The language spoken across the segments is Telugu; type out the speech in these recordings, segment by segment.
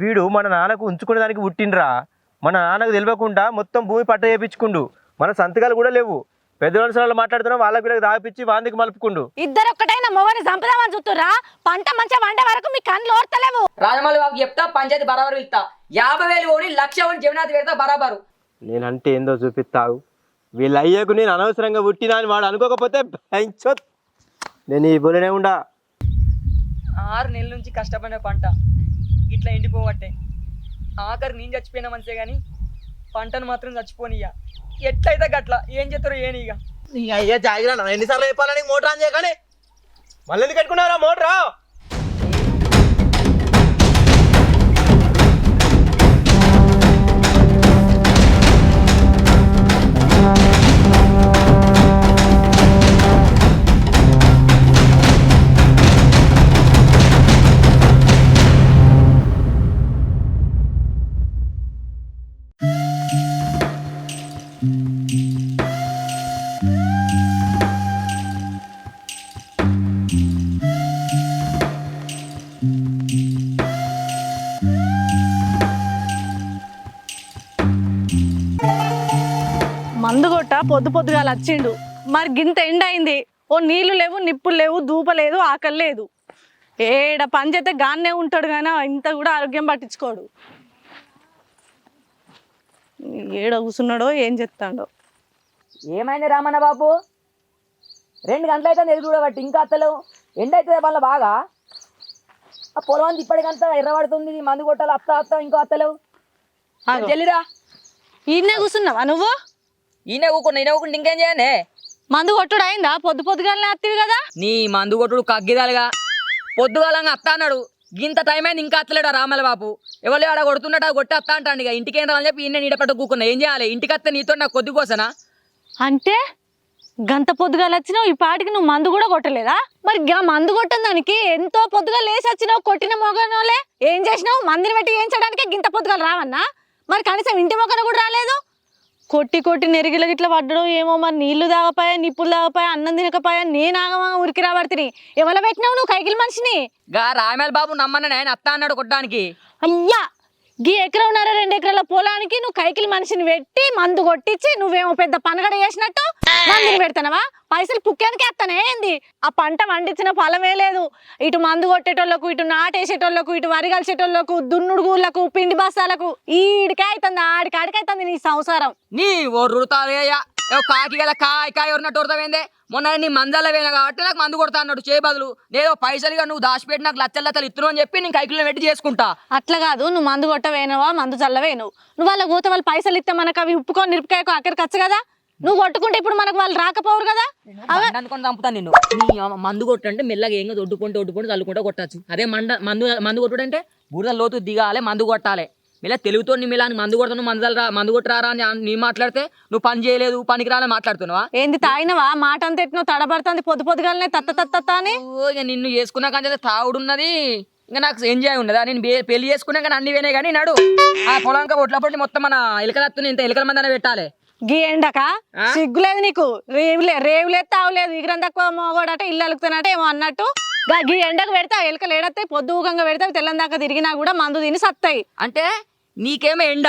వీడు మన నాన్నకు ఉంచుకునే దానికి పుట్టిండ్రా. మన నాన్నకు తెలియకుండా మొత్తం భూమి పట్ట చేపించుకుండు. మన సంతకాలు కూడా లేవు. పెద్ద మనుషులు మాట్లాడుతున్నాం వాళ్ళకి వీళ్ళకి దాపిచ్చి వాందికి మలుపుకుండు. ఇద్దరు ఒక్కటైనా మొగని చంపుదామని చూస్తురా పంట మంచిగా వండే వరకు మీ కళ్ళు ఓర్తలేవు. రాజమౌళి బాబు చెప్తా పంచాయతీ బరాబరు ఇస్తా. యాభై వేలు ఓడి లక్ష ఓడి జగన్నాథ్ పెడతా బరాబరు. నేనంటే ఏందో చూపిస్తావు. వీళ్ళ అయ్యకు నేను అనవసరంగా పుట్టినా అని వాడు అనుకోకపోతే భయించొత్. నేను ఈ బులనే ఉండా. ఆరు నెలల నుంచి కష్టపడిన పంట. ఇట్లా ఎండిపోవట్టే. ఆఖరి నేను చచ్చిపోయినా మంచిదే కానీ పంటను మాత్రం చచ్చిపోనియ్యా. ఎట్లయితే గట్ల ఏం చేస్తారో ఏనిగా అయ్యా జాగ్రత్త ఎన్నిసార్లు చెప్పాలని మోటార్ ఆన్ చేయగానే? మళ్ళీ కట్టుకున్నారా మోటార్? పొద్దు పొద్దుగా వచ్చిండు మరి గింత ఎండ అయింది ఓ నీళ్ళు లేవు నిప్పులు లేవు దూప లేదు ఆకలి లేదు. ఏడ పని చేస్తే గానే ఉంటాడు కానీ ఇంత కూడా ఆరోగ్యం పట్టించుకోడు. ఏడ కూర్చున్నాడో ఏం చెప్తాడో. ఏమైంది రామన్న బాబు? రెండు గంటలు అయితే ఎదురు చూడబట్టి ఇంకా అత్తలేవు. ఎండ అవుతుంది వాళ్ళ బాగా? ఆ పొలం అంతా ఇప్పటికంతా ఎర్రబడుతుంది మందు కొట్టాలి అత్త అత్త ఇంకో అత్తలేవు. చెల్లిరా. ఈయనే కూర్చున్నావా నువ్వు? ఈయన ఊకుండా ఈయన ఊకుంటే ఇంకేం చేయనే మందు కొట్టుడు అయిందా? పొద్దు పొద్దుగానే అత్తివి కదా? నీ మందు కొట్టుడు కగ్గిదాలుగా. పొద్దుగాలంగా అత్త అన్నాడు. ఇంత టైం అయింది ఇంకా అత్తలేడు రామల బాబు. ఎవరు ఆడ కొడుతున్నట్టు కొట్టి అత్త అంటాడు ఇక. ఇంటికి ఏం రాని చెప్పి ఈయన నీడ పట్టు కూకున్నా. ఏం చేయాలి? ఇంటికి అత్తే నీతో నాకు కొద్ది కోసనా అంటే గంత పొద్దుగా వచ్చినావు ఈ పాటికి నువ్వు మందు కూడా కొట్టలేదా? మరి గా మందు కొట్టిన దానికి ఎంతో పొద్దుగా లేచి వచ్చినావు కొట్టిన మొగనోలే ఏం చేసినావు? మందిని పెట్టి ఏం చేయడానికి గింత పొద్దుగా రావన్నా? మరి కనీసం ఇంటి మొగన కూడా రాలేదు? కొట్టి కొట్టి నెరిగిల గిట్ల పడ్డడం ఏమో మరి నీళ్ళు తాగపాయా నిప్పులు తాగపాయా అన్నం తినకపోయా నేను ఆగమా ఉరికి రాబడితిని. ఎవరు పెట్టినావు నువ్వు కైకిలి మనిషిని? గా రామేల బాబు నమ్మన్న ఆయన అత్త అన్నాడు కొట్టడానికి. అయ్యా గీ ఎకరన్నర రెండు ఎకరాల పొలానికి నువ్వు కైకిలి మనిషిని పెట్టి మందు కొట్టించి నువ్వేమో పెద్ద పనగడ చేసినట్టు మందుని పెడతానవా? పైసలు పుక్కానికి ఎత్తానే ఏంది? ఆ పంట పండించిన ఫలమే లేదు. ఇటు మందు కొట్టేటోళ్ళకు ఇటు నాటేసేటోళ్ళకు ఇటు వరి కలిసేటోళ్ళకు దున్నుడుగుళ్ళకు పిండి బస్తాలకు ఈడికే అవుతుంది ఆడికి ఆడికి అవుతుంది నీ సంసారం. నీ ఓ కాకి గల కాయ కాయ ఉన్నట్టు ఉడతావేందే మొన్న నీ మందాల వేన కాబట్టి నాకు మందు కొడతా అన్నాడు చే బదులు. నేను పైసలుగా నువ్వు దాచిపెట్టి నాకు లచ్చలు లచ్చలు ఇస్తున్నావు అని చెప్పి నేను కైకిలో పెట్టి చేసుకుంటా. అట్లా కాదు నువ్వు మందు కొట్టవేనవా మందు చల్లవేను నువ్వు వాళ్ళ కూత వాళ్ళు పైసలు ఇస్తే మనకు అవి ఉప్పుకొని నిరుపుకాయకు అక్కడికి వచ్చు కదా? నువ్వు కొట్టుకుంటే ఇప్పుడు మనకు వాళ్ళు రాకపోరు కదా? అనుకొని చంపుతాను నిన్ను. నీ మందు కొట్టంటే మెల్లగా ఏంగా దొడ్డుకుంటూ దొడ్డుకుంటూ చల్లుకుంటూ కొట్టచ్చు. అదే మండ మందు మందు కొట్టుడంటే బురద లోతు దిగాలి మందు కొట్టాలి. మెల్ల తెలుగుతో నీ మిలా మందు కొడతాను మందు రా మందు కొట్టరారా అని నీ మాట్లాడితే నువ్వు పని చేయలేదు పనికి రాలని మాట్లాడుతున్నావా? ఏంది తాగినవా? మాట అంత ఎట్నో తడబడుతుంది పొద్దు పొద్దుగాలనే తత్త తత్త అని? నిన్ను చేసుకున్నా కానీ తావుడున్నది ఇంకా నాకు ఎంజాయ్ ఉండదా? నేను పెళ్ళి చేసుకున్నా కానీ అన్ని వేనే కానీ నాడు. ఆ పొలంక ఒట్ల పట్టి మొత్తం మన ఎలకలు వస్తుంది ఇంత ఎలకల మంది పెట్టాలి. గీ ఎండక? సిగ్గులేదు నీకు? రేవులే రేవులేదు తావులేదు. ఇగరం తక్కువ మోగోడట ఇల్లు అలుకుతానట ఏమో అన్నట్టు. గా ఎండకు పెడతా ఎలుకలు ఏడతాయి పొద్దు ఊకంగా పెడతాయి తెల్లని దాకా తిరిగినా కూడా మందు తిని సత్తాయి. అంటే నీకేమో ఎండ?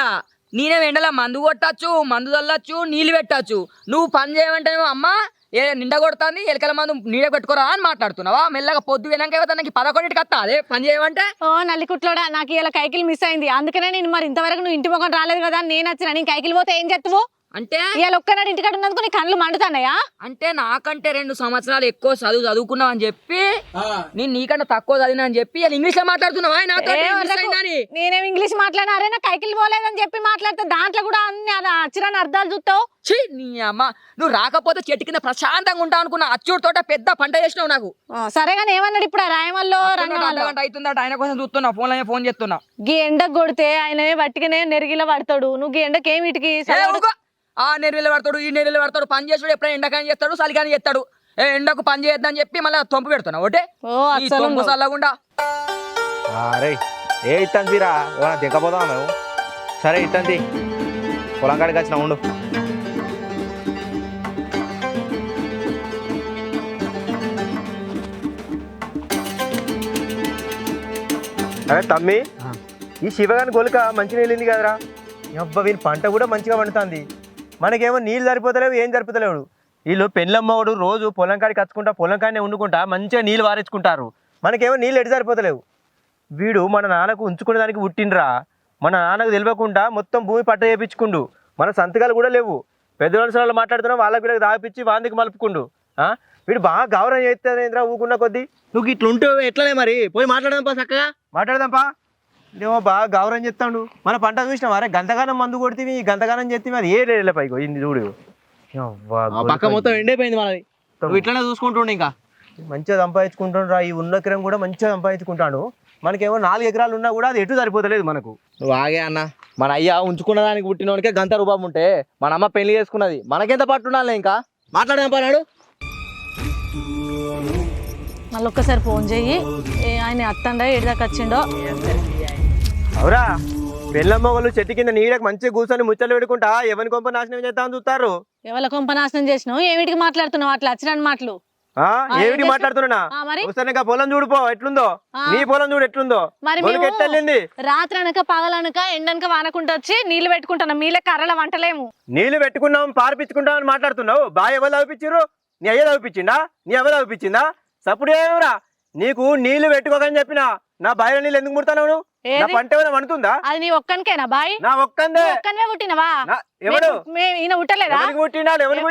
నేనేమో ఎండలో? మందు కొట్టచ్చు మందు చల్లచ్చు నీళ్ళు పెట్టచ్చు. నువ్వు పని చేయమంటేనేమో అమ్మ ఏ నిండ కొడుతుంది ఎలకల మందు నీడ పెట్టుకోరా అని మాట్లాడుతున్నావా? మెల్లగా పొద్దు వినాక నాకు పదకొండింటికి వస్తా అదే పని చేయమంటే? ఓ నల్లికుట్లోడా నాకు ఇలా కైకిలు మిస్ అయింది. అందుకనే నేను మరి ఇంతవరకు నువ్వు ఇంటి మొఖం రాలేదు కదా నేను వచ్చిన. నేను కైకిలు పోతే ఏం చెత్తవు? అంటే ఇవాళ ఒక్కనాడు ఇంటికాడ ఉన్నందుకు నీ కళ్ళు మండుతానయా అంటే నాకంటే రెండు సంవత్సరాలు ఎక్కువ చదువు చదువుకున్నావు అని చెప్పి నేను నీకంటే తక్కువ చదివినా అని చెప్పి వాళ్ళు ఇంగ్లీష్లో మాట్లాడుతున్నావా నాతో. నేనేం ఇంగ్లీష్ మాట్లాడినా? అరే నా కైకిలు పోలేదని చెప్పి మాట్లాడితే దాంట్లో కూడా అన్ని అలా అచ్చిరాని అర్థాలు చూస్తావు? ఛీ నీ అమ్మ నువ్వు రాకపోతే చెట్టు కింద ప్రశాంతంగా ఉంటావు అనుకున్నా. అచ్చుడు తోట పెద్ద పంట చేసినావు నాకు. ఆ, సరే కానీ ఏమన్నాడు ఇప్పుడు ఆ రాయమల్లో అవుతుందట ఆయన కోసం చూస్తున్నా ఫోన్లో ఫోన్ చేస్తున్నా. గీ ఎండకు కొడితే ఆయన వట్టిగానే నెరిగిల పడతాడు. నువ్వు గీ ఎండకి ఏమి ఇటుకి. ఆ నెర్రెలు పడతాడు ఈ నెర్రెలు పడతాడు పని చేసాడు ఎప్పుడైనా ఎండకాని చేస్తాడు చలికాని చేస్తాడు. ఏ ఎండకు పని చేయొద్దని చెప్పి మళ్ళీ తొంపు పెడుతున్నా ఒకటే ఈ తొంపు చల్లకుండా అరే ఏ ఇస్తాను తీరా? ఏమన్నా దిగపోదాం మేము సరే ఇస్తాను తీ. పొలం కాడికి వచ్చిన ఉండు. అరే తమ్మి ఈ శివగాని గొలుక మంచి నీళ్ళింది కదరా? అబ్బా వీని పంట కూడా మంచిగా పండుతుంది. మనకేమో నీళ్ళు సరిపోతలేవు ఏం సరిపోతలేవు. వీళ్ళు పెళ్ళమ్మవాడు రోజు పొలం కాడికి కచ్చుకుంటా పొలం కాడనే వండుకుంటా మంచిగా నీళ్ళు వారించుకుంటారు మనకేమో నీళ్ళు ఎటు సరిపోతలేవు. వీడు మన నాన్నకు ఉంచుకునే దానికి పుట్టిండ్రా. మన నాన్నకు తెలియకుండా మొత్తం భూమి పట్ట చేయించుకుండు మన సంతకాలు కూడా లేవు. పెద్ద మనుషులు మాట్లాడుతున్నాం వాళ్ళకి వీళ్ళకి దాపిచ్చి వాందికి మలుపుకుండు? వీడు బాగా గౌరవం చేస్తానేంద్రా ఊకున్న కొద్దీ. నువ్వు ఇట్లా ఉంటే ఎట్లనే మరి? పోయి మాట్లాడదాం పా చక్కగా. మాట్లాడదాంపా. ఏమో బాగా గౌరవం చెప్తాడు మన పంట చూసినాం అరే గంతగానం మందు కొడితే ఈ గంతగానం చేస్తే అది ఏ రేళ్ళ పైకి ఇన్ని చూడు. పక్క మొత్తం ఎండిపోయింది మనది నువ్వు ఇట్లనే చూసుకుంటుండే ఇంకా. మంచిగా సంపాదించుకుంటాడు ఈ ఉన్న ఎకరం కూడా మంచిగా సంపాదించుకుంటాడు. మనకేమో నాలుగు ఎకరాలు ఉన్నా కూడా అది ఎటు సరిపోతలేదు మనకు. నువ్వు ఆగే అన్న. మన అయ్య ఉంచుకున్న దానికి పుట్టినోనికే గంత రూపం ఉంటే మన అమ్మ పెళ్ళి చేసుకున్నది. మనకెంత పట్టుండాలి ఇంకా? మాట్లాడదాం పన్నాడు మళ్ళీ ఒక్కసారి ఫోన్ చెయ్యి. ఏ ఆయన అత్తండా ఏడిదాకా వచ్చిండో? అవురా పెళ్ళమ్మ వాళ్ళు చెట్టు కింద నీడకు మంచిగా కూర్చొని ముచ్చట్లు పెట్టుకుంటా ఎవరి కొంప నాశనం చేద్దామని చూస్తారు? ఎవరి కొంప నాశనం చేసినావు? ఏమిటికి మాట్లాడుతున్నావు? అట్లా వచ్చిన మాటలు. ఆ ఏమిటి? మాట్లాడుతున్నా ఒకసారి ఇంకా పొలం చూడుపో ఎట్లుందో. నీ పొలం చూడు ఎట్లుందో. మరి ఎట్టెళ్ళింది రాత్రి అనక పగలనక ఎండనక వానకుంటూ వచ్చి నీళ్ళు పెట్టుకుంటున్నాం. మీలే కర్రల వంటలేము. నీళ్ళు పెట్టుకున్నాం పారిపించుకుంటాం అని మాట్లాడుతున్నావు. బాగా ఎవరు తవ్విపించారు నీ అయ్య తవ్విపించిందా నీ ఎవరు తవ్విపించిందా? సప్పుడు ఏమరా నీకు నీళ్ళు పెట్టుకోకని చెప్పిన నా బాయిలో నీళ్ళు ఎందుకు ముడతావు నువ్వు? నా ఏది? పంట ఏమైనా వండుతుందా అది నీ ఒక్కనికేనా బాయ్? నా ఒక్కందే. ఒక్కనివే పుట్టినవా? నా ఎవడు? ఈయన పుట్టలేదా? ఎవరికి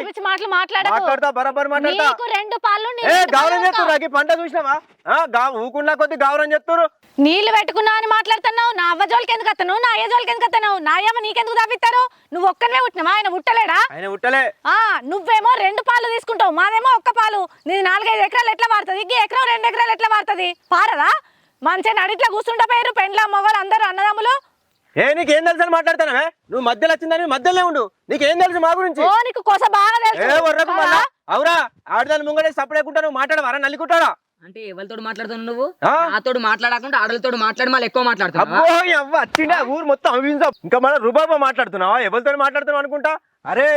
ఎవరికి మాటలు మాట్లాడకు. మాట్లాడతా బరాబర్ మాట్లాడతా. నీకు రెండు పాలు నీ ఏ రెండు గౌరవం పాలు చేస్తున్నారు నాకు ఈ పంట చూసినావా? ఆ, గా- ఊకున్నా కొద్ది గౌరవం చేస్తారు నీళ్ళు పెట్టుకున్నా అని మాట్లాడుతున్నావు నా అవ్వ జోలికి ఎందుకు అత్తను నా అయ్య జోలికి ఎందుకు అత్తను నా అయ్యమ్మ నీకెందుకు తవ్విస్తారు నువ్వు ఒక్కనే పుట్టినవా? ఆయన పుట్టలేడా? ఆయన ఆ నువ్వేమో రెండు పాలు తీసుకుంటావు మాదేమో ఒక్క పాలు. నీది నాలుగైదు ఎకరాలు ఎట్లా వాడుతుంది? ఈ ఎకరం రెండు ఎకరాలు ఎట్లా వాడుతుంది? పారదా? మంచిగా నడిట్లా కూర్చుంటా పోయారు పెండ్ల మొగలు అందరూ అన్నదమ్ములు. ఏ నీకేం తెలుసు అని మాట్లాడతానవే నువ్వు మధ్యలో వచ్చిందని మధ్యలో ఉండు. నీకేం తెలుసు మా గురించి? ఓ నీకు కోస బాగా ఏ తెలుసు వర్రకు కాదా? మళ్ళా? అవురా ఆడదాని ముంగడే సపడేకుంటా నువ్వు మాట్లాడవారా నల్లికుంటారా అంటే ఎవరితో మాట్లాడుతున్నావు నువ్వు? ఆ? నాతోడు మాట్లాడకుండా ఆడలతో మాట్లాడి మళ్ళీ ఎక్కువ మాట్లాడుతున్నావా? అబ్బో ఈ అవ్వ వచ్చిండే ఆ ఊరు మొత్తం అవించావు ఇంకా మన రుబాబా మాట్లాడుతున్నావా? ఎవరితో మాట్లాడుతున్నావు అనుకుంటా? అరే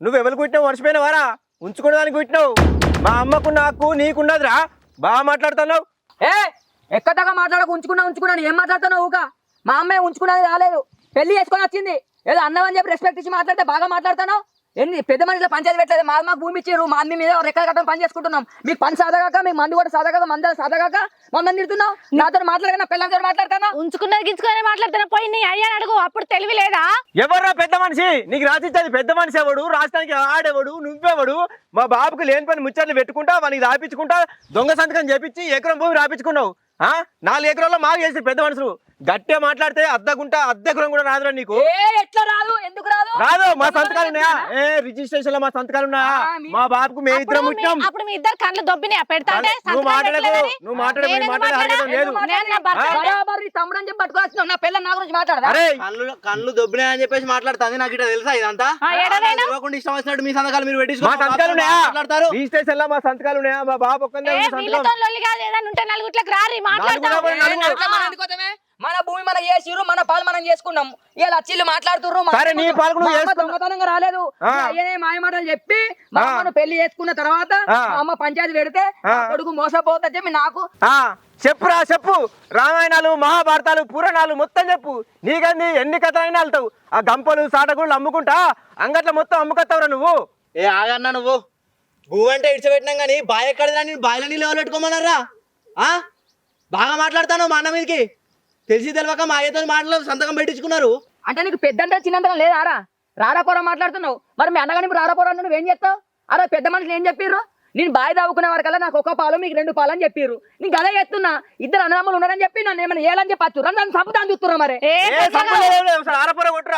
నువ్వు ఎవరు కుట్టినావు? మర్చిపోయినావారా? ఉంచుకునే దానికి కుట్టినావు. మా అమ్మకు నాకు నీకున్నదిరా బాగా మాట్లాడుతున్నావు. ఏ ఎక్కదాకా మాట్లాడక ఉంచుకున్నా ఉంచుకున్నాను. ఏం మాట్లాడుతున్నావు ఊక? మా అమ్మాయి ఉంచుకున్నది రాలేదు. పెళ్ళి చేసుకొని వచ్చింది. ఏదో అన్నమని చెప్పి రెస్పెక్ట్ ఇచ్చి మాట్లాడితే బాగా మాట్లాడుతున్నావు? ఎన్ని పెద్ద మనుషుల పంచాయతీ పెట్టలేదు? మా మాకు భూమి ఇచ్చారు మా అన్ని మీద రెక్కల కట్టడం పని చేసుకుంటున్నాం. మీకు పని సాధగాక మీకు మందు కూడా సాధగాక మంద సాధగాక మమ్మల్ని తిడుతున్నావు? నాతో మాట్లాడగా పిల్లలతో మాట్లాడతానా ఉంచుకున్నది గించుకునే మాట్లాడుతున్నా. పోయి నీ అయ్యని అడుగు. అప్పుడు తెలివి లేదా? ఎవర్రా పెద్ద మనిషి? నీకు రాసిచ్చేది పెద్ద మనిషి ఎవడు? రాష్ట్రానికి ఆడెవడు? నువ్వెవడు? మా బాబుకి లేని పని ముచ్చట్లు పెట్టుకుంటా వానికి రాపించుకుంటా దొంగ సంతకం చేపించి ఎకరం భూమి రాపించుకున్నావు. నాలుగు ఎకరాల్లో మాకు చేసి పెద్ద మనుషులు. గట్టిగా మాట్లాడితే అద్దగుంటా అద్దె ఎకరం కూడా రాదురా నీకు. ఏ ఎట్లా రాదు? ఎందుకు రాదు? రాదు మా సంతకాలు ఉన్నాయా? ఏ రిజిస్ట్రేషన్లో మా సంతకాలు ఉన్నాయా? మీ- మా బాబుకు మేము ఇద్దరం మీ- ముట్టినాం. అప్పుడు మీ ఇద్దరు కళ్ళు దొబ్బినాయి? పెడతా నువ్వు మాట్లాడకు పెట్టలేదని? నువ్వు మాట్లాడే నేను ఎందుకు మాట్లాడే మాట్లాడా? అర్హత లేదు. నేను నా భర్త అంటే- బరాబర్ నీ తమ్ముడు అని చెప్పి పట్టుకొచ్చినావు నా పిల్ల నా గురించి మాట్లాడదా? అరే కళ్ళు కళ్ళు దొబ్బినాయని చెప్పేసి మాట్లాడుతుంది. నాకు ఇట్లా తెలుసా ఇదంతా? ఇష్టం వచ్చినట్టు మీ సంతకాలు మీరు మా పెట్టించుకో సంతకాలు ఉన్నాయా? మాట్లాడతారు. రిజిస్ట్రేషన్లో మా సంతకాలు ఉన్నాయా? మా బాబు ఉంటే నలుగుట్లకు రారి నలుగురు. మనం? మన భూమి మనం చేసిర్రు మన పాలు మనం చేసుకున్నాం ఇలా అచ్చిళ్ళు మాట్లాడుతుర్రు. దొంగతనంగా రాలేదు. అయ్యనే మాయ మాటలు చెప్పి మా ఆ. అమ్మను పెళ్ళి చేసుకున్న తర్వాత ఆ. మా అమ్మ పంచాయతీ పెడితే. కొడుకు మోసపోతా చెప్పి నాకు ఆ. చెప్పురా చెప్పు. రామాయణాలు మహాభారతాలు పురాణాలు మొత్తం చెప్పు. నీకంది ఎన్ని కథలైనా వెళ్తావు. ఆ గంపలు సాటగుళ్ళు అమ్ముకుంటా అంగట్ల మొత్తం అమ్ముకొస్తావురా నువ్వు. ఏ ఆగన్నా నువ్వు. భూ అంటే ఇడిచిపెట్టినాం కానీ బాయ్ ఎక్కడ బాయిల నీళ్ళు ఎవరు పెట్టుకోమన్నారా? ఆ? బాగా మాట్లాడతాను మా అన్న మీదకి. తెలిసి తెలియక మా అయ్యతో మాటలు సంతకం పెట్టించుకున్నారు. అంటే నీకు పెద్దంటే చిన్నంతగా లేదారా రారాపోరా మాట్లాడుతున్నావు. మరి మీ అన్నగాని ఇప్పుడు రారాపోరా నువ్వు ఏం చేస్తావు? అరే పెద్ద మనుషులు ఏం చెప్పిర్రు? నేను బాయ్ దావుకునే వరకల్లా నాకు ఒక పాలు మీకు రెండు పాలు అని చెప్పిర్రు. నీకు అదే చెప్తున్నా ఇద్దరు అన్నదమ్ములు ఉన్నారని చెప్పి నన్ను ఏమైనా ఏలని చెప్పచ్చు నన్ను చంపుతాను చూస్తున్నా మరి.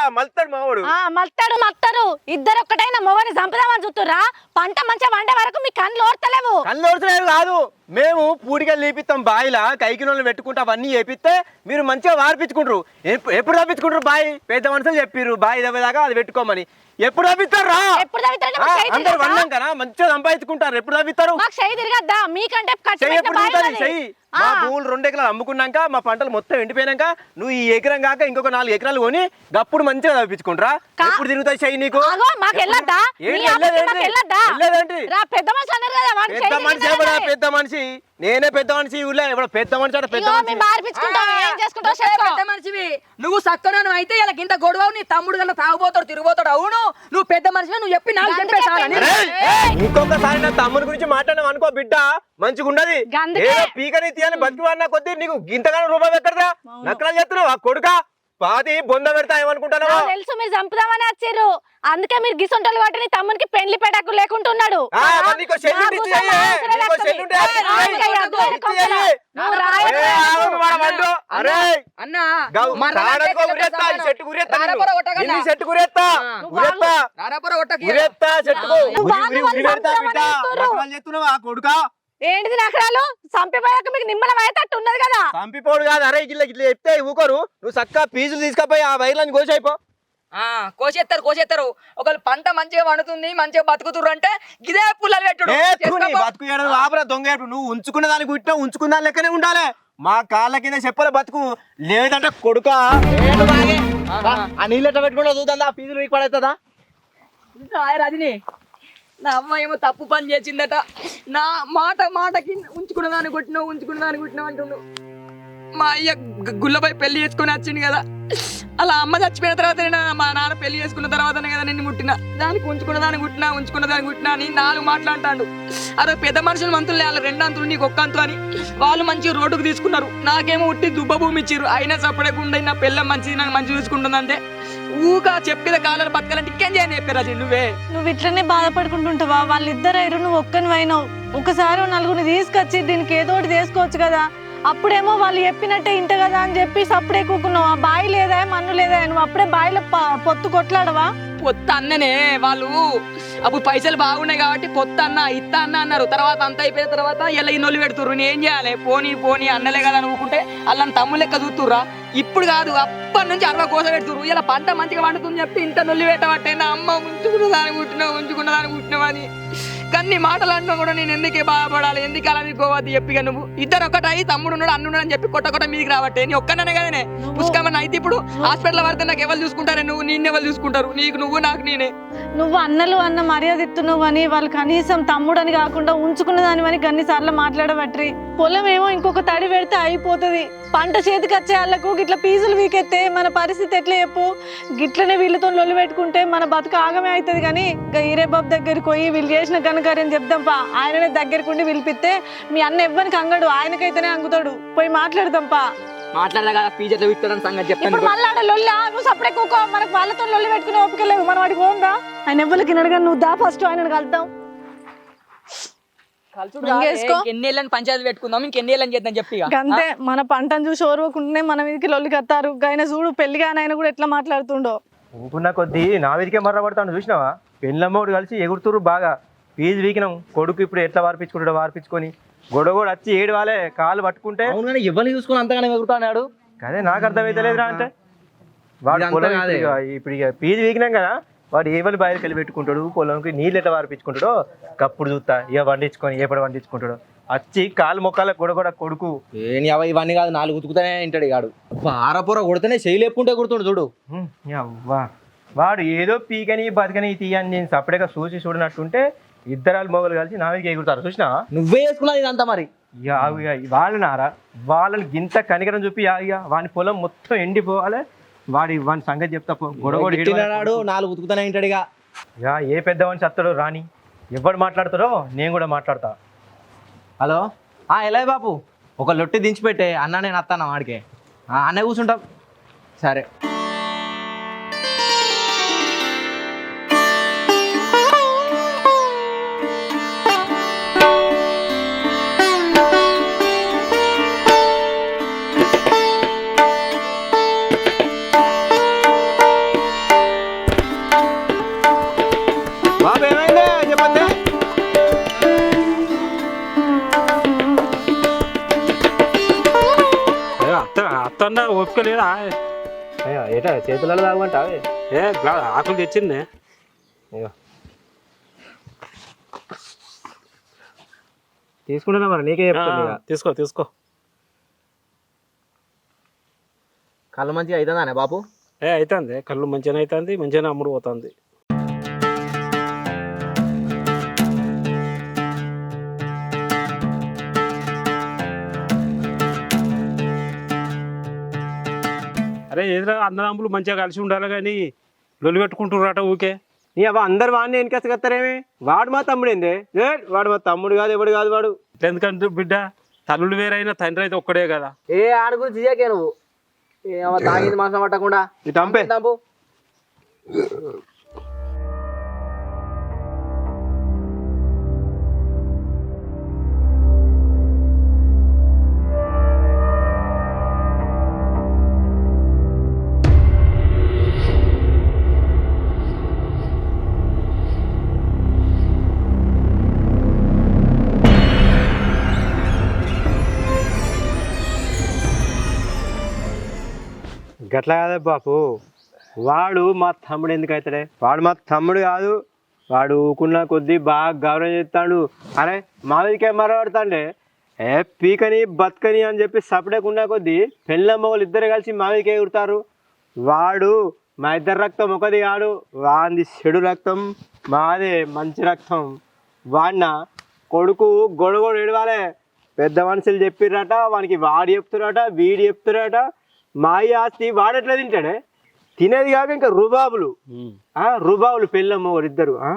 మల్తాడు మావాడు. ఆ మల్తాడు మల్తాడు. ఇద్దరు ఒక్కటైన మొగని చంపుదామని చూస్తుర్రా? పంట మంచిగా వండే వరకు మీ కళ్ళు ఓర్తలేవు. కళ్ళు ఓడ్చలేదు కాదు. మేము పూడిగా లేపిస్తాం బాయిలా. కైకినోళ్ళు పెట్టుకుంటా అవన్నీ చేపిస్తే మీరు మంచిగా వార్పించుకుంటారు. ఎప్పు- ఎప్పుడు తప్పించుకుంటారు బాయి? పెద్ద మనుషులు చెప్పిర్రు. బాయి దవ్వేదాకా అది పెట్టుకోమని. ఎప్పుడు తప్పిస్తారు రా. ఎప్పుడు అందరు? వన్నాం కదా మంచిగా సంపాదించుకుంటారు. ఎప్పుడు తప్పిస్తారు మాకు చెయ్యి తిరగద్దా? మీకంటే చెయ్యి ఎప్పుడు తిరుగుతుంది? చెయ్యి. మా భూములు రెండు ఎకరాలు అమ్ముకున్నాక మా పంటలు మొత్తం ఎండిపోయినాక నువ్వు ఈ ఎకరం కాక ఇంకొక నాలుగు ఎకరాలు కొని గప్పుడు మంచిగా చదివించుకుంటారా. ఎప్పుడు తిరుగుతాయి చెయ్యి నీకు? పెద్ద మనిషి పెద్ద మనిషి. నేనే పెద్ద మనిషి ఊళ్ళో ఎవడో పెద్ద మనిషి అంటే పెద్ద ఇగో మనిషి. మేము మార్పించుకుంటాం ఏం చేసుకుంటావు. పెద్ద మనిషివి. నువ్వు సక్కను అయితే ఇలా ఇంత గొడవ నీ తమ్ముడు కన్నా తాగుపోతాడు తిరిగిపోతాడు అవును. నువ్వు పెద్ద మనిషివి నువ్వు చెప్పి నాకు అందుకే చెప్పేసాలని అరే, ఇంకొకసారి నా తమ్ముడి గురించి మాట్లాడినాం అనుకో బిడ్డ మంచిగా ఉండదు గందుకే. ఏదో పీకని తీయని బతికి వాడినా కొద్దీ నీకు గింతగానో రూపాయి ఎక్కడరా నక్కలు చేస్తున్నావు? ఆ కొడుక? పాతి బొంద పెడతా ఏమనుకుంటున్నావా నాకు తెలుసు మీరు చంపుదామని వచ్చిర్రు అందుకే మీరు గిసొంటలు పట్టి తమ్మునికి పెళ్ళి పెటాకు లేకుంటున్నాడు ఆ, మరి నీకో సెల్ ఉంటే ఇచ్చి చెయ్యి. నీకో సెల్ ఉంటే అది ఇచ్చి చెయ్యి. ఇచ్చి చెయ్యి. ఏ, ఆవును వాడ వండు. అరే అన్న గౌ, మర్ర తాడనుకో అంటే ఉరేత్తా, ఈ సమానం. చెట్టు ఉరేత్తా నిన్ను. రారపొర కొట్టకన్నా. నిన్ను ఈ చెట్టు ఉరేత్తా. ఆ. ఉరేత్తా. రారాపుర కొట్టకి. ఉరేత్తా చెట్టుకు. నువ్వు ఉరి, వాళ్ళు ఉరి, వాళ్ళు ఉరి పెడతా చంపుదామని బిడ్డ. చూస్తుర్రు. నకరాలు చేస్తున్నావా ఆ కొడుకా ఏంటిది నకరాలు చంపిపోయాక మీకు నిమ్మలం అయ్యేటట్టు ఉన్నది కదా. చంపిపోడు కాదు. అరే గిట్ల గిట్ల చెప్తే ఊకోరు. నువ్వు చక్కగా పీసులు తీసుకపోయి ఆ వైర్లని కోసైపో ఆ కోసేస్తారు కోసేస్తారు ఒకళ్ళు పంట మంచిగా పండుతుంది మంచిగా బతుకుతుర్రు అంటే గిదే పుల్లలు పెట్టుడు. ఆపరా దొంగ. నువ్వు ఉంచుకున్న దానికి కుట్టినా ఉంచుకున్న దాని లెక్కనే ఉండాలి. మా కాళ్ళ కింద చెప్పలే బతుకు. లేదంటే కొడుక. ఆ నీళ్ళు ఎట్లా పెట్టుకుంటా చూద్దా ఆ ఫీజులు వీక్ పడేస్తుందా రజని నా అమ్మ ఏమో తప్పు పని చేసిందట. నా మాట మాటకి ఉంచుకున్న దాన్ని కొట్టినావు ఉంచుకున్న దాన్ని కొట్టినావు అంటుండు. మా అయ్య గు- గుల్లపై పెళ్ళి చేసుకుని వచ్చింది కదా. అలా అమ్మ చచ్చిపోయిన తర్వాత మా నాన్న పెళ్ళి చేసుకున్న తర్వాతనే కదా నిన్ను ముట్టిన. దానికి ఉంచుకున్న దాన్ని కుట్టినా ఉంచుకున్న దాన్ని కుట్టినా అని నాలుగు మాట్లాంటాడు అరే పెద్ద మనుషులు మంతులు వాళ్ళ రెండు అంతులు నీకు ఒక్క అంతు అని. వాళ్ళు మంచి రోడ్డుకు తీసుకున్నారు. నాకేమో ఉట్టి దుబ్బ భూమి ఇచ్చారు అయినా సపడకుండా నా పిల్ల మంచిది నాకు మంచి చూసుకుంటుందంటే ఊగా చెప్పిన కాలం బతకాలంటే ఇంకేం చేయని చెప్పారు నువ్వే? నువ్వు ఇట్లనే బాధపడుకుంటుంటావా? వాళ్ళిద్దరు అయిరు నువ్వు ఒక్కని అయినావు ఒకసారి నలుగురిని తీసుకొచ్చి దీనికి ఏదో ఒకటి చేసుకోవచ్చు కదా. అప్పుడేమో వాళ్ళు చెప్పినట్టే ఇంట కదా అని చెప్పి సప్పుడే కూకున్నావు? ఆ బాయి లేదా? మన్ను లేదా? నువ్వు అప్పుడే బాయిలో పొత్తు కొట్లాడవా? పొత్త అన్ననే వాళ్ళు. అప్పుడు పైసలు బాగున్నాయి కాబట్టి పొత్త అన్న ఇత్త అన్న అన్నారు. తర్వాత అంత అయిపోయిన తర్వాత ఇలా ఈ నొల్లి పెడుతుర్రు. నేను ఏం చేయాలి? పోనీ పోనీ అన్నలే కదా అనుకుంటే వాళ్ళని తమ్ముడు లెక్క చూస్తుర్రా? ఇప్పుడు కాదు అప్పటి నుంచి అరవై కోస పెడుతుర్రు. ఇలా పంట మంచిగా పండుతుంది చెప్పి ఇంత నొల్లి పెట్టబట్టే నా అమ్మ ఉంచుకున్న దాన్ని కుట్టినావు ఉంచుకున్న దాన్ని కుట్టినావు అని. కన్ని మాటలు అన్నా కూడా నేను ఎందుకే బాధపడాలి? ఎందుకు అలా పోవద్దు చెప్పిగా నువ్వు? ఇద్దరు ఒకటై తమ్ముడు ఉన్నాడు అన్నున్నాడు అని చెప్పి కొట్ట కొట్ట మీదికి రావట్టే నీ ఒక్కనే కదనే? పుష్కమని అయితే ఇప్పుడు హాస్పిటల్ పడితే నాకు ఎవరు చూసుకుంటారే? నువ్వు నిన్ను ఎవరు చూసుకుంటారు? నీకు నువ్వు నాకు నేనే. నువ్వు అన్నలు అన్న మర్యాద ఇస్తున్నావు అని వాళ్ళు కనీసం తమ్ముడు అని కాకుండా ఉంచుకున్న దానివని కన్నిసార్లు మాట్లాడబట్టి పొలం ఏమో ఇంకొక తడి పెడితే అయిపోతుంది. పంట చేతికి వచ్చే వాళ్ళకు గిట్ల పీజులు వీకెత్తే మన పరిస్థితి ఎట్లా చెప్పు? గిట్లనే వీళ్ళతో లొల్లు పెట్టుకుంటే మన బతుకు ఆగమే అవుతుంది కానీ ఇంకా బాబు దగ్గరికి పోయి వీళ్ళు చేసిన కనుకార్యం చెప్దాంపా ఆయననే దగ్గరికి ఉండి పిలిపిస్తే మీ అన్న ఎవ్వరికి అంగడు ఆయనకైతేనే అంగుతాడు. పోయి మాట్లాడదాంపా మాట్లాడదా కదా పీజెట్లో విత్తడం సంగతి చెప్తాను ఇప్పుడు మళ్ళీ ఆడ లొల్లి ఆ, నువ్వు సప్పుడే కూకో మనకు వాళ్ళతో లొల్లి పెట్టుకునే ఓపిక లేదు మనం వాడికి పోందా ఆయన ఎవ్వరికి నడగా నువ్వు దా ఫస్ట్ ఆయన కలుద్దాం. ఇంకేసుకో. ఎన్ని ఏళ్ళని పంచాయతీ పెట్టుకుందాం ఇంకెన్ని ఏళ్ళని చేద్దాం చెప్పి ఇక. అంతే మన పంటను చూసి ఓర్వకుండానే మన మీదకి లొల్లి కత్తారు. ఆయన చూడు పెళ్ళిగా ఆయన కూడా ఎట్లా మాట్లాడుతుండో. ఊపున్న కొద్దీ నా మీదకే మర్ర పడతాను చూసినావా? పెళ్ళమ్మోడు కలిసి ఎగురుతురు బాగా. ఫీజు వీకినాం కొడుకు ఇప్పుడు ఎట్లా వార్పించుకుంటాడో వార్పించుకొని. గొడవ కూడా వచ్చి ఏడు వాళ్ళే కాలు పట్టుకుంటే అవును కానీ ఎవరిని చూసుకుని అంతగానే ఎగురుతాడు అదే నాకు అర్థమైతలేదురా అంటే. వాడు పొలం. ఇప్పుడు ఇక- ఫీజు వీకినాం కదా వాడు ఏవలి బాయిలకి వెళ్ళి పెట్టుకుంటాడు? పొలంకి నీళ్ళు ఎట్లా వార్పించుకుంటాడో కప్పుడు చూస్తా. ఇక వండించుకొని ఏపడ వండించుకుంటాడో. వచ్చి కాలు మొక్కల కూడా కూడా కొడుకు ఏని అవ ఇవన్నీ కాదు నాలుగు ఉతుకుతానే ఇంటాడు గాడు ఆరపూర కొడితేనే చెయ్యి లేపుకుంటే కొడుతుండు చూడు. యవ్వా. వాడు ఏదో పీకని బతకని తీయని నేను సపరేట్గా చూసి చూడనట్టుంటే ఇద్దరాలు మొగలు కలిసి నా మీదకి ఎగురుతారు చూసినా నువ్వే వేసుకున్నది ఇదంతా మరి. ఇక అవి ఇక వాళ్ళు నారా వాళ్ళని గింత కనికరం చూపి ఇక ఇక వాని పొలం మొత్తం ఎండిపోవాలి. వాడి వాని సంగతి చెప్తా పో. గొడవ కూడా ఏడవాలి. గిట్టినాడు నాలుగు ఉతుకుతానే ఇంటాడు ఇక ఏ పెద్ద మనిషి వస్తాడో రాని ఎవడు మాట్లాడతారో నేను కూడా మాట్లాడతా. హలో? ఆ ఎలా బాపు? ఒక లొట్టి దించిపెట్టే అన్న నేను వస్తాను వాడికి? ఆ, అన్న కూర్చుంటాం. సరే. చేతులలో తాగమంటే ఏ ఆకులు తెచ్చింది. తీసుకుంటున్నా మరి నీకే తీసుకో తీసుకో. కళ్ళు మంచిగా అవుతుందా బాబు ఏ అవుతుంది. కళ్ళు మంచిగా అవుతుంది మంచిగానే అమ్ముడు పోతుంది. అరే ఏదో అన్నదమ్ములు మంచిగా కలిసి ఉండాలి కానీ లొల్లి పెట్టుకుంటున్నారట ఊకే నీ అవ్వ అందరు వాడిని వెనకేసుకొస్తారేమి? వాడు మా తమ్ముడేందే ఏ వాడు మా తమ్ముడు కాదు ఎవడు కాదు వాడు? ఎందుకంటే బిడ్డ తల్లులు వేరైనా తండ్రి అయితే ఒక్కడే కదా. ఏ ఆడ గురించి చేయకే నువ్వు. తాగింది మనసం పట్టకుండా. నీ తంపే గట్లా కాదే బాపు. వాడు మా తమ్ముడు ఎందుకు అవుతాడే వాడు మా తమ్ముడు కాదు. వాడు ఊకున్న కొద్దీ బాగా గౌరవం చేస్తాడు. అరే మా మీదకే ఏ పీకని బతకని అని చెప్పి సపడేకున్న కొద్దీ పెళ్ళమ్మ వాళ్ళు ఇద్దరు కలిసి మా మీదకే వాడు మా ఇద్దరు రక్తం ఒకది కాడు వాంది చెడు రక్తం మాదే మంచి రక్తం. వాడిన కొడుకు గొడగొడు ఏడవాలే. పెద్ద మనుషులు చెప్పిర్రట వానికి వాడు చెప్తురట వీడు చెప్తురట మా ఈ ఆస్తి వాడెట్లా తింటాడే? తినేది కాక ఇంకా రుబాబులు. ఆ రుబాబులు పెళ్ళమ్మ వారిద్దరు ఆ?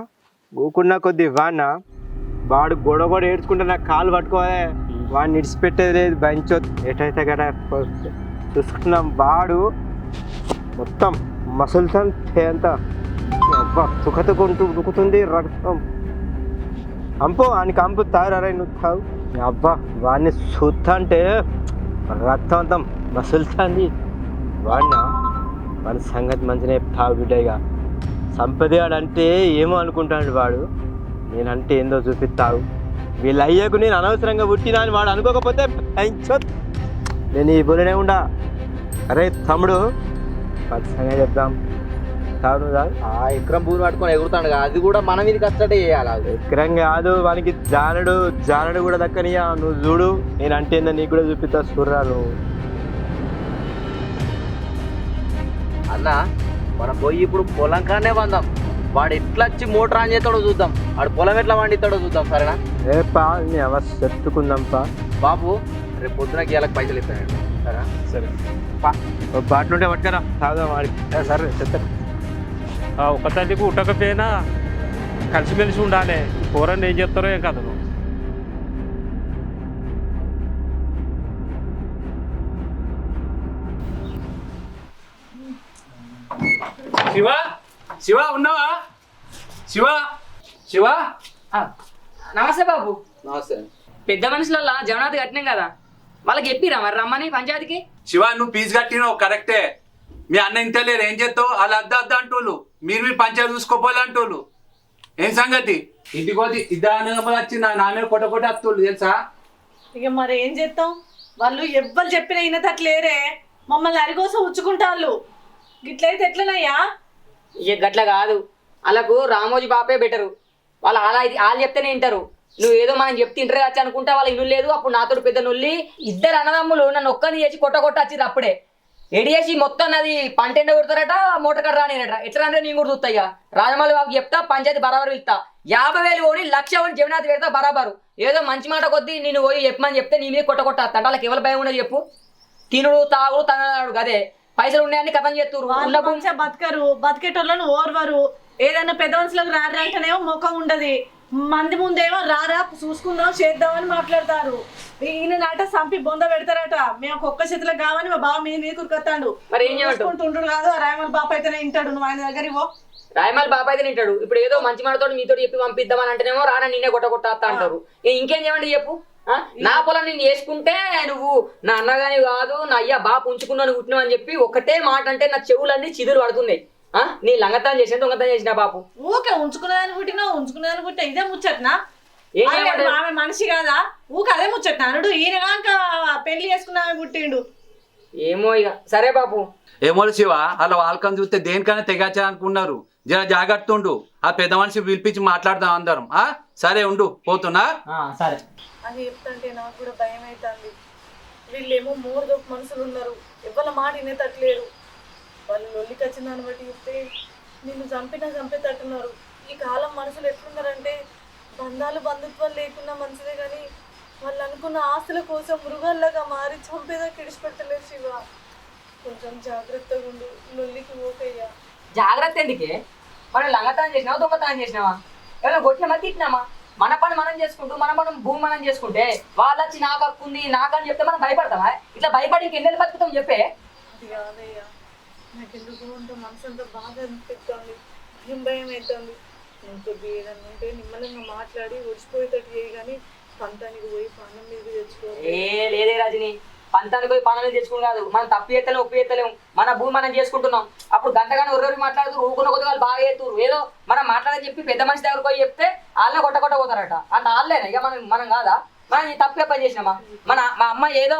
ఊకున్న కొద్ది వాడిన? వాడు గొడవ కూడా ఏడ్చుకుంటే నాకు కాలు పట్టుకోవాలి. వాడిని ఇడిచిపెట్టేది లేదు బంచో ఎటైతే గడ చూసుకున్నాం వాడు మొత్తం మసులుతాం అంత అబ్బా తుకతుకుంటూ ఉడుకుతుంది రక్తం. అంపు ఆయనకి అంపు తాగరా నువ్వు తాగు అబ్బా వాడిని చూస్తా అంటే రక్తవంతం అంతా మసులుతుంది వాడిన వాడి సంగతి మంచినే చెప్తావు బిడ్డగా సంపదేవాడు అంటే ఏమో అనుకుంటాడు వాడు. నేనంటే ఏందో చూపిస్తావు. వీళ్ళ అయ్యకు నేను అనవసరంగా పుట్టినా అని వాడు అనుకోకపోతే నేను ఈ బుల్లనే ఉండా. అరే తమ్ముడు వాడి సంగతి చెప్దాం. తాగు. ఆ ఎకరం భూమి పట్టుకొని ఎగురుతాడు అది కూడా మన మీదకి వచ్చాడే చేయాలి అది. ఎకరం కాదు వానికి జానడు జానడు కూడా దక్కనియా నువ్వు చూడు నేను అంటే నీకు కూడా చూపిస్తా చూడరా నువ్వు. అన్న మనం పోయి ఇప్పుడు పొలం కానే వందాం వాడు ఎట్లా వచ్చి మోటార్ ఆన్ చేస్తాడో చూద్దాం. వాడు పొలం ఎట్లా వండిస్తాడో చూద్దాం సరేనా? ఏ పా చెప్పుకుందాం పా. బాబు రేపు పొద్దున గీయాలకు పైసలు ఇస్తాను. సరేనా? సరే. పా. ఓ బాటిల్ ఉంటే పట్టుకరా తాగుదాం వాడికి. సరే చెప్తా ఆ ఒక తల్లికి ఉట్టకపోయినా కలిసిమెలిసి ఉండాలి. కూరని ఏం చేస్తారో ఏం కథను శివ? శివ ఉన్నావా? శివ? శివ? ఆ, నమస్తే బాబు. నమస్తే. పెద్ద మనుషులల్లా జగన్నాథ్ కట్టినాం కదా. వాళ్ళకి చెప్పిరా మరి రమ్మని పంచాయతీకి? శివ నువ్వు ఫీజు కట్టినావు కరెక్టే మీ అన్న ఇంత లేరు ఏం చేస్తావు? వాళ్ళు అద్ద అద్ద అంటోళ్ళు మీరు మీరు పంచాయతీ చూసుకోపోలే అంటోళ్ళు ఏం సంగతి? ఇంటికి పోతే ఇద్దరు వచ్చి నా మీద కొట్ట కొట్ట వస్తుళ్ళు తెలుసా? ఇక మరి ఏం చేస్తాం? వాళ్ళు ఎవ్వరు చెప్పిన వినతట్లేరే మమ్మల్ని అరికోసం ఉచ్చుకుంటాళ్ళు గిట్లయితే ఎట్లనయ్యా? ఇక గట్ల కాదు. వాళ్ళకు రామోజీ బాపే బెటరు. వాళ్ళు అలా వాళ్ళు చెప్తేనే వింటారు. నువ్వు ఏదో మనం చెప్తే ఇంటర్ వచ్చి అనుకుంటే వాళ్ళ ఇల్లు లేదు అప్పుడు నాతో పెద్ద నొల్లి. ఇద్దరు అన్నదమ్ములు నన్ను ఒక్కని చేసి కొట్ట కొట్ట వచ్చింది అప్పుడే. ఎడి చేసి మొత్తం అది పంట ఎండ కొడతారట మోటార్ కట్ట రానిరట. ఎట్లా అంటే నేను కూడా చూస్తా ఇక. రాజమౌళి బాబు చెప్తా పంచాయతీ బరాబరు ఇస్తా. యాభై వేలు పోని లక్ష పోని జగన్నాథ్ పెడతా బరాబరు. ఏదో మంచి మాట కొద్దీ నేను పోయి చెప్పమని చెప్తే నీ మీద కొట్ట కొట్ట వాళ్ళకి ఎవరి భయం ఉండదు చెప్పు. తినుడు తాగుడు తనడు అదే పైసలు ఉన్నాయని కథం చేస్తున్నారు బతకరు. బతికేటోళ్ళను ఓర్వరు. ఏదైనా పెద్ద మనుషులకు రారా అంటేనేమో ముఖం ఉండదు. మంది ముందేమో రారా చూసుకుందాం చేద్దామని మాట్లాడతారు. ఈయన నాట సంపి బొంద పెడతారట. మేము ఒక్క చేతిలో కావని మా బావ మీద మీద కురుకొత్తాడు. మరి ఏం? చూసుకుంటుంటాడు కాదు రాయమల్ బాప అయితేనే వింటాడు. నువ్వు ఆయన దగ్గర ఇవ్వ రాయమాల్ బాబాయ్ అయితే తింటాడు ఇప్పుడు ఏదో మంచి మాటతో మీతో చెప్పి పంపిద్దామని అంటేనేమో రానా నిన్నే కొట్ట కొట్ట అంటారు ఇక చేయమండి చెప్పు? నా పొలం నేను చేసుకుంటే నువ్వు నా అన్నగాని కాదు నా అయ్యా బాగా ఉంచుకున్నాను కుట్టినావు అని చెప్పి ఒకటే మాట అంటే నా చెవులన్నీ చిదురు పడుతున్నాయి? నీ లంగతాన్ని చేసిన దొంగతనం చేసిన బాపు? ఊకే ఉంచుకునేదాన్ని పుట్టినావు ఉంచుకునేదాన్ని పుట్టినా ఇదే ముచ్చట్నా? ఆమె- మనిషి కాదా? ఊకే అదే ముచ్చట్నా? అనుడు ఈయన కాక పెళ్ళి చేసుకున్న ఆమె పుట్టిండు. ఏమో ఇక సరే బాపు. ఏమో శివ అలా వాళ్ళకని చూస్తే దేనికైనా తెగచ్చా అనుకున్నారు. జర జాగ్రత్త ఉండు ఆ పెద్ద మనిషి పిలిపించి మాట్లాడదాం అందరం. ఆ? సరే ఉండు. పోతున్నా? సరే. అది చెప్తుంటే నాకు కూడా భయం అవుతుంది వీళ్ళేమో మోరదొక మనుషులు ఉన్నారు. ఎవరి మాట వినేటట్లేరు. వాళ్ళు లొల్లికి వచ్చిన దాన్ని బట్టి చూస్తే నిన్ను చంపినా చంపేటట్టున్నారు. ఈ కాలం మనుషులు ఎట్లున్నారంటే బంధాలు బంధుత్వాలు లేకున్నా మంచిదే కానీ వాళ్ళు అనుకున్న ఆస్తుల కోసం మృగాల్లాగా మారి చంపేదాకా ఇడిచిపెట్టలేరు శివ. కొంచెం జాగ్రత్తగా ఉండు. లొల్లికి ఓకయ్యా. జాగ్రత్త ఎందుకే? మనం లంగతనం చేసినావా దొంగతనం చేసినావా? ఏమైనా కొట్టినామా తిట్టినామా? మన పని మనం చేసుకుంటూ మన మనం భూమి మనం చేసుకుంటే వాళ్ళు వచ్చి నాకు హక్కు ఉంది నాకు అని చెప్తే మనం భయపడతామా? ఇట్లా భయపడి ఇంకెన్నెళ్ళు బతుకుతాం చెప్పే? అది కాదయ్యా. నాకు ఎందుకు ఉంటే మనసు అంతా బాగా అనిపిస్తుంది. భయం భయం అవుతుంది నువ్వు కొద్దిగా ఏదన్నా ఉంటే నిమ్మలంగా మాట్లాడి ఒడిచిపోయేటట్టు చేయి కానీ పంతానికి పోయి పానం మీద తెచ్చుకో ఏ లేదే రజని. పంతానికి పోయి పనులు తెచ్చుకుని కాదు. మనం తప్పు ఎత్తలేము ఉప్పు ఎత్తలేము మన భూమి మనం చేసుకుంటున్నాం. అప్పుడు గంటగానే ఒర్రెరి మాట్లాడుతూ ఊకున్న కొద్ది వాళ్ళు బాగా ఎత్తురు ఏదో మనం మాట్లాడని చెప్పి పెద్ద మనిషి దగ్గరకు పోయి చెప్తే వాళ్ళని కొట్ట కొట్ట పోతారట అంత వాళ్ళేనా? ఇక మనం మనం కాదా? మనం తప్పు తప్పుగా పని చేసినామా? మన మా అమ్మ ఏదో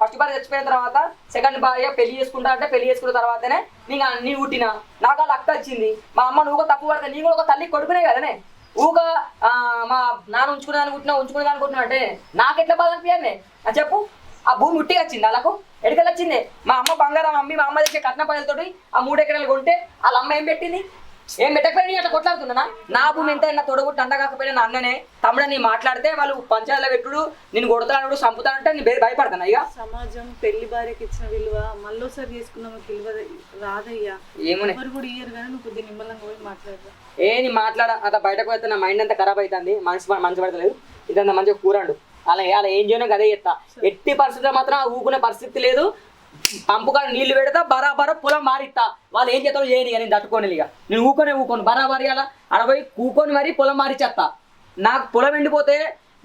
ఫస్ట్ భార్య చచ్చిపోయిన తర్వాత సెకండ్ భార్య పెళ్ళి చేసుకుంటా అంటే పెళ్ళి చేసుకున్న తర్వాతనే నీకు నీ పుట్టిన నాకు వాళ్ళ అక్క వచ్చింది. మా అమ్మ నువ్వు తప్పు పడతా నీ కూడా ఒక తల్లి కొడుకునే కదనే. ఊగా ఆ, మా నాన్న ఉంచుకునే దాన్ని ఉంచుకునే అనుకుంటున్నా అంటే నాకు ఎట్లా బాధ అనిపించండి అది చెప్పు. ఆ భూమి ఉట్టిగా వచ్చింది వాళ్ళకు? ఎడికలు వచ్చింది? మా అమ్మ బంగారం అమ్మి మా అమ్మ తెచ్చే కట్న పైలతోటి ఆ మూడు ఎకరాలు కొంటే వాళ్ళ అమ్మ ఏం పెట్టింది? ఏం పెట్టకపోయినా నేను అట్లా కొట్లాడుతున్నా నా భూమి ఎంత నా తొడగొట్టు అండ కాకపోయినా నా అన్ననే తమ్ముడని పంచాయతీలో వాళ్ళు పంచాయతీలో పెట్టుడు నేను కొడతాడు చంపుతానంటే నేను భయ- భయపడతాను ఇక? సమాజం పెళ్ళి భార్యకి ఇచ్చిన విలువ మళ్ళీసారి చేసుకున్నామకి విలువ రాదయ్యా. ఏమోనే. ఎవరు కూడా ఇయ్యరు కానీ నువ్వు కొద్దిగా నిమ్మలంగా పోయి మాట్లాడరా. ఏ నీ మాట్లాడ అంత బయటకు పోతే నా మైండ్ అంతా ఖరాబ్ అవుతుంది మనసు మనసు పడతలేదు. ఇదంతా మంచిగా కూరండు. అలా అలా ఏం చేయను అదే చెప్తా. ఎట్టి పరిస్థితుల్లో మాత్రం ఊకునే పరిస్థితి లేదు. పంపు నీళ్ళు పెడతా బరాబర పొలం మారిస్తా. వాళ్ళు ఏం చేస్తారో చేయని ఇక నేను తట్టుకోని ఇక. నేను ఊకొనే ఊకోను బరాబరి అలా అడవై కూకొని మరి పొలం మారిచ్చేస్తా నాకు పొలం ఎండిపోతే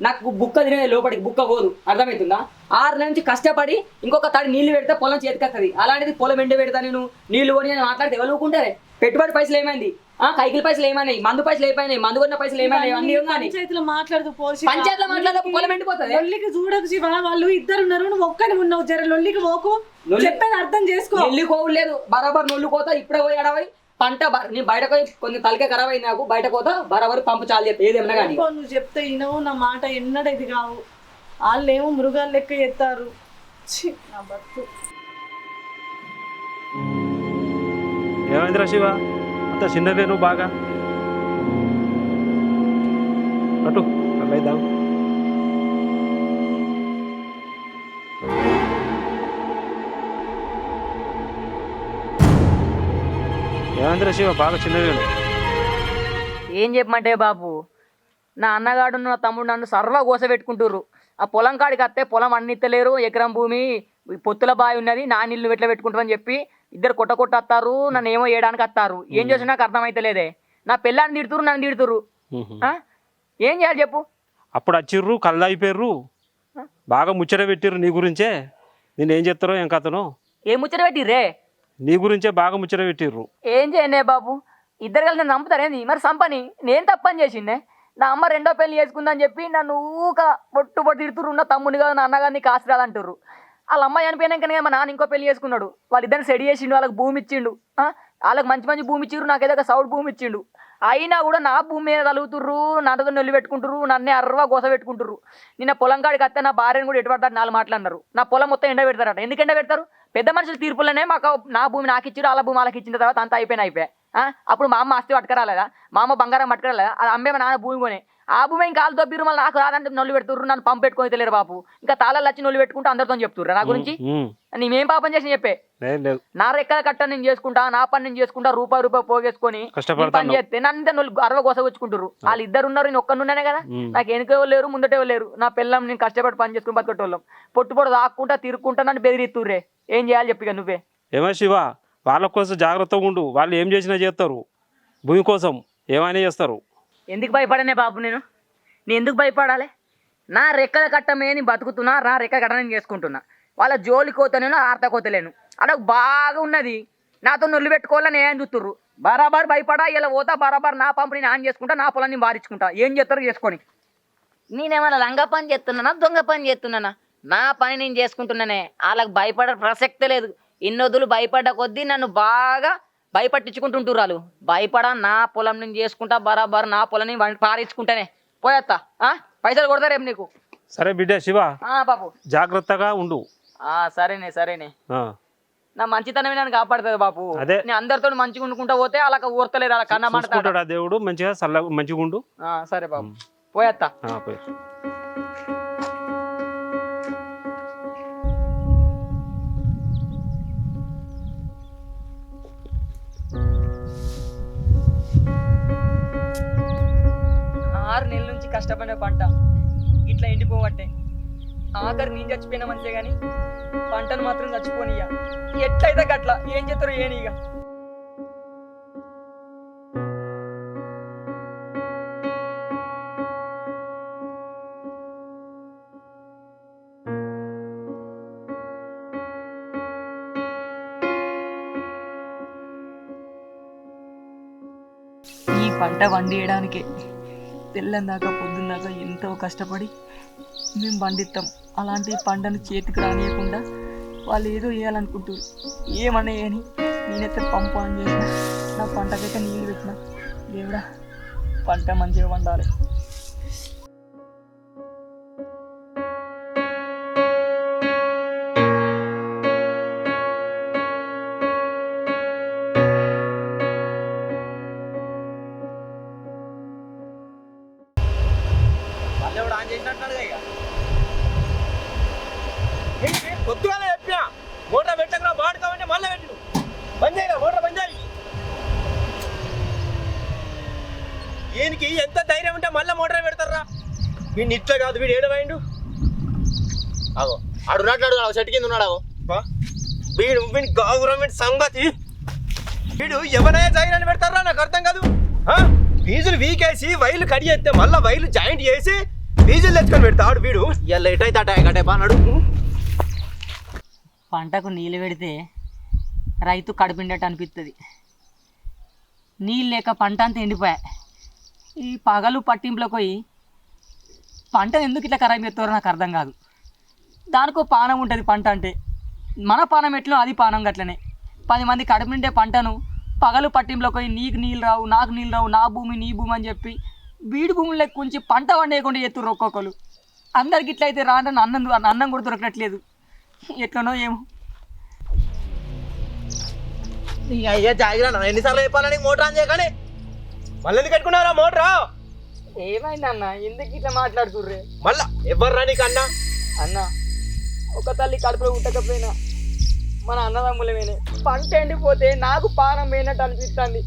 నాకు బుక్క తినే లోపలికి బుక్క పోదు. అర్థమవుతుందా ఆరు నెలల నుంచి కష్టపడి ఇంకొక తడి నీళ్ళు పెడితే పొలం చేతికొస్తుంది అలాంటిది పొలం ఎండి పెడతా నేను నీళ్ళు కొని అని మాట్లాడితే ఎవరు ఊకుంటారే? పెట్టుబడి పైసలు ఏమైంది? కైకిల పైసలు ఏమైనాయి? మందు పైసలు ఏమైనాయి? మందు కొన్న పైసలు ఏమైనాయి? అన్ని ఏమైనాయి పంచాయతీలో మాట్లాడుతూ పోల్చి పంచాయతీలో మాట్లాడక పొలం ఎండిపోతుంది. లొల్లికి చూడకు శివ వాళ్ళు ఇద్దరు ఉన్నారు నువ్వు ఒక్కని ఉన్నావు. జర లొల్లికి పోకు. లొల్లి- చెప్పేది అర్థం చేసుకో. నెల్లి కోవులు లేదు. బరాబర్ నొల్లు కోత ఇప్పుడే పోయి అడవై పంట నేను బయటకు పోయి కొంచెం తలకే ఖరాబ్ అయింది నాకు. బయట కోత బరాబర్ పంపు చాలు చెప్తే ఏదేమన్నా కానీ. నువ్వు చెప్తే వినవు నా మాట ఎన్నడ ఇది కావు. వాళ్ళు ఏమో మృగాలు లెక్క ఎత్తారు నా బతుకు. ఏమైందిరా శివ? అంత చిన్నదే నువ్వు బాగా? అటు అలా ఇద్దాం శివ బాగా చిన్నదే ఏం చెప్పమంటే బాబు? నా అన్నగాడు నా తమ్ముడు నన్ను సర్వ గోస పెట్టుకుంటుర్రు ఆ పొలం కాడికి వస్తే పొలం అన్నిత్తలేరు ఎకరం భూమి పొత్తుల బావి ఉన్నది నా నీళ్ళు ఎట్లా పెట్టుకుంటామని చెప్పి ఇద్దరు కొట్ట కొట్ట వస్తారు నన్ను ఏమో వేయడానికి వస్తారు ఏం చేసినా నాకు అర్థమైతలేదే నా పిల్లాన్ని తిడుతురు నన్ను తిడుతురు ఆ? ఏం చేయాలి చెప్పు? అప్పుడు వచ్చిర్రు కళ్ళు అయిపోయారు బాగా ముచ్చట పెట్టిర్రు నీ గురించే. నేను ఏం చెప్తారో ఏం కథనో. ఏం ముచ్చట పెట్టిర్రే? నీ గురించే బాగా ముచ్చట పెట్టిర్రు. ఏం చేయనే బాబు? ఇద్దరు కలిసి నన్ను చంపుతారేంది? మరి సంపని? నేను తప్పని చేసిందే. నా అమ్మ రెండో పెళ్ళి చేసుకుందని చెప్పి నన్ను ఊక పొట్టు పొట్టు తిడుతురు నా తమ్ముని కాదు నా అన్నగారిని కాసు రాదంటారు వాళ్ళ అమ్మాయి చనిపోయినాకనే మా నాన్న ఇంకో పెళ్ళి చేసుకున్నాడు. వాళ్ళిద్దరిని సెడి చేసిండు వాళ్ళకి భూమి ఇచ్చిండు. ఆ? వాళ్ళకి మంచి మంచి భూమి ఇచ్చిండ్రు నాకు ఏదో ఒక సౌడ్ భూమి ఇచ్చిండు. అయినా కూడా నా భూమి మీద తలుగుతుర్రు నాతో నొల్లి పెట్టుకుంటారు నన్నే అర్రవా గోస పెట్టుకుంటారు నిన్న పొలం కాడికి వస్తే నా భార్యను కూడా ఎటుపడతారు నాలుగు మాట్లాడినారు నా పొలం మొత్తం ఎండ పెడతారట. ఎందుకు ఎండ పెడతారు? పెద్ద మనుషుల తీర్పులనే మాకు నా భూమి నాకు ఇచ్చారు వాళ్ళ భూమి వాళ్ళకి ఇచ్చిన తర్వాత అంతా అయిపోయిన అయిపోయా అప్పుడు మా అమ్మ ఆస్తి పట్టుకురాలేదా? మా అమ్మ బంగారం పట్టుకురాలేదా? అది అమ్మే మా నాన్న భూమి కొనే. ఆ భూమి ఇంకా కాలు దొబ్బిరు మళ్ళీ నాకు రాదంటే నొల్లు పెడుతుర్రు నన్ను పంపు పెట్టుకొని తెలియరు బాబు. ఇంకా తాళాలు వచ్చి నొల్లు పెట్టుకుంటూ అందరితో చెప్తుర్రు నా గురించి? నేనేం పాపం చేసి చెప్పే. నా రెక్కల కట్ట నేను చేసుకుంటా నా పని నేను చేసుకుంటా రూపాయి రూపాయి పోగేసుకొని. పని చేస్తే నన్ను నన్ను అరవ గోసగొచ్చుకుంటారు వాళ్ళు ఇద్దరు ఉన్నారు నేను ఒక్కనున్నానే కదా. నాకు వెనుక లేరు ముందటే లేరు. నా పిల్లం నేను కష్టపడి పని చేసుకుని బతుకటోళ్ళం. పొట్టు పొట్టు దాక్కుంటా తిరుక్కుంటా నన్ను బెదిరిస్తుర్రే. ఏం చేయాలి చెప్పిగా నువ్వే. ఏమో శివ వాళ్ళ కోసం జాగ్రత్తగా ఉండు. వాళ్ళు ఏం చేసినా చేస్తారు. భూమి కోసం ఏమైనా చేస్తారు. ఎందుకు భయపడనే బాబు నేను? నేను ఎందుకు భయపడాలి? నా రెక్కల కట్టమే నేను బతుకుతున్నా నా రెక్కల కట్ట నేను చేసుకుంటున్నా. వాళ్ళ జోలి కోతలేను ఆర్త కోతలేను అదొక బాగా ఉన్నది. నాతో నొల్లు పెట్టుకోవాలని ఏం చూస్తుర్రు? బరాబర్ భయపడా ఇలా పోతా బరాబర్ నా పంపు నేను ఆన్ చేసుకుంటా నా పొలాన్ని వారించుకుంటా. ఏం చేస్తారు చేసుకొని? నేనేమన్నా రంగ పని చేస్తున్నానా దొంగ పని చేస్తున్నానా? నా పని నేను చేసుకుంటున్నానే. వాళ్ళకి భయపడే ప్రసక్తే లేదు. ఇన్నొదులు భయపడ్డ కొద్దీ నన్ను బాగా భయపట్టించుకుంటుంటారు వాళ్ళు భయపడా నా పొలం నేను చేసుకుంటా బరాబర్ నా పొలం నేను పారించుకుంటానే పోయేత్తా ఆ? పైసలు కొడతారేం నీకు. సరే బిడ్డ శివ. బాబు. జాగ్రత్తగా ఉండు. ఆ, సరేనే సరేనే. నా మంచితనమే నన్ను కాపాడుతుంది బాపు అదే. నేను అందరితో మంచిగా ఉండుకుంటా పోతే అలా ఊర్తలేదు అలా కన్నా దేవుడు? మంచిగా చల్ల మంచిగా ఉండు. సరే బాబు. పోయేత్తా ఆ, ఆరు నెలల నుంచి కష్టపడిన పంట. ఇట్లా ఎండిపోవట్టే ఆఖరి నేను చచ్చిపోయిన మంచిదే కానీ పంటను మాత్రం చచ్చిపోనియ్య. ఎట్లయితే గట్ల ఏం చేస్తారు ఏని ఈ పంట వండియడానికే తెల్లని దాకా పొద్దున్న దాకా ఎంతో కష్టపడి మేము పండిస్తాం అలాంటి పంటను చేతికి రానియకుండా వాళ్ళు ఏదో వేయాలనుకుంటారు ఏమన్నా అని నేనైతే పంపు అని చేసిన నా పంటకైతే నీళ్ళు పెట్టిన. దేవుడా పంట మంచిగా పండాలి. వీడిని ఇట్లా కాదు వీడు ఏడవైండు? అగో ఆడు ఆడు చెట్టు కింద ఉన్నాడు అగో బా. వీడు వీడి గవర్నమెంట్ సంగతి. వీడు ఎవరైనా ధైర్యాన్ని పెడతారా? నాకు అర్థం కాదు. ఆ? ఫీజులు వీకేసి వైర్లు కడిగేస్తే మళ్ళీ వైర్లు జాయింట్ చేసి ఫీజులు తెచ్చుకొని పెడతాడు వీడు. ఇలా ఎటైతే అటాయ్ కట్టే అన్నాడు పంటకు నీళ్ళు పెడితే రైతు కడుపిండట్టు అనిపిస్తుంది నీళ్ళు లేక పంట అంతా ఎండిపోయా. ఈ పగలు పట్టింపులకు పోయి పంట ఎందుకు ఇట్లా ఖరాబ్ చేస్తారో నాకు అర్థం కాదు. దానికో పానం ఉంటుంది పంట అంటే. మన పానం ఎట్లా అది పానం గట్లనే. పది మంది కడుపు నిండే పంటను పగలు పట్టింపులకు పోయి నీకు నీళ్ళు రావు నాకు నీళ్ళు రావు నా భూమి నీ భూమి అని చెప్పి బీడు భూములు కొంచెం పంట వండేయకుండా ఎత్తురు ఒక్కొక్కరు. అందరికి ఇట్లయితే రాను అన్నం అన్నం కూడా దొరకట్లేదు. ఎట్లనో ఏమో. అయ్యా జాగ్రత్త ఎన్నిసార్లు చెప్పాలని మోటార్ ఆన్ చేయగానే? మళ్ళీ కట్టుకున్నారా మోటార్? ఏమైంది అన్న? ఎందుకు ఇట్లా మాట్లాడుతుర్రే? మళ్ళా ఎవర్రా నీకు అన్నా? అన్న ఒక తల్లి కడుపులో ఉట్టకపోయినా మన అన్నదమ్ములమేనే. పంట ఎండిపోతే నాకు పానం పోయినట్టు అనిపిస్తుంది.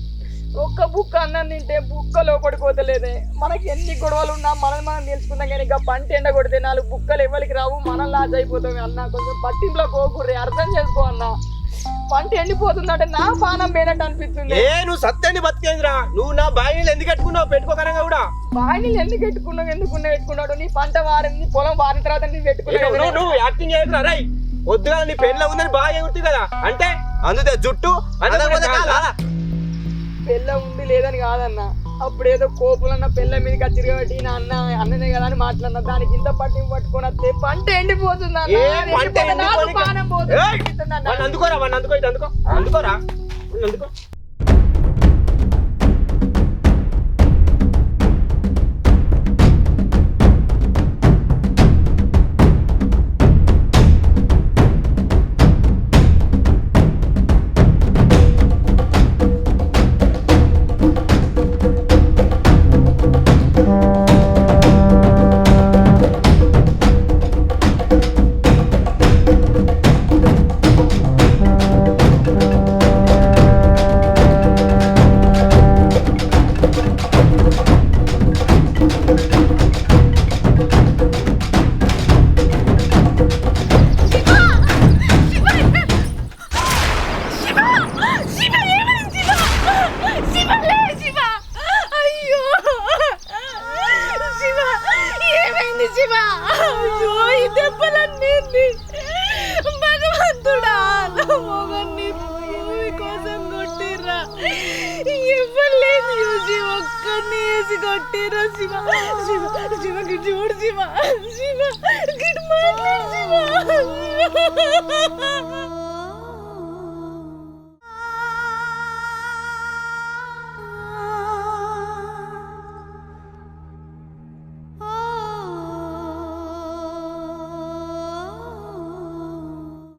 ఒక్క బుక్క అన్నం తింటే బుక్క లోపడిపోతలేదే మనకి ఎన్ని గొడవలు ఉన్నా మనం మనం తెలుసుకుందాం కానీ ఇక పంట ఎండ కొడితే నాలుగు బుక్కలు ఎవరికి రావు? మనం లాస్ అయిపోతాం. అన్న కొంచెం పట్టింపులో పోకుర్రే. అర్థం చేసుకో అన్న. పంట ఎండిపోతుందంటే నా పానం పోయినట్టు అనిపిస్తుంది. ఏ నువ్వు సత్యాన్ని బతికేంద్రా? నువ్వు నా బాయిని ఎందుకు పెట్టుకున్నావు పెట్టుకోకరంగా కూడా. బాయిని ఎందుకు పెట్టుకున్నావు ఎందుకున్నా పెట్టుకున్నాడు? నీ పంట వారింది పొలం వారిన తర్వాత నీ నువ్వు పెట్టుకున్నావు నువ్వు యాక్టింగ్ చేయకురా రై వద్దుగా నీ పెళ్ళ ఉందని బాగా ఎగురుతుంది కదా. అంటే అందుతే జుట్టు అందుతే కాలా? పెళ్ళ ఉంది లేదని కాదన్న. అప్పుడు ఏదో కోపులన్న పెళ్ళ మీదకి వచ్చిరు కాబట్టి నా అన్న అన్ననే కదా అని మాట్లాడిన. దానికి ఇంత పట్టింపు పట్టుకొని వస్తే పంట ఎండిపోతుంది అన్న. ఏ అది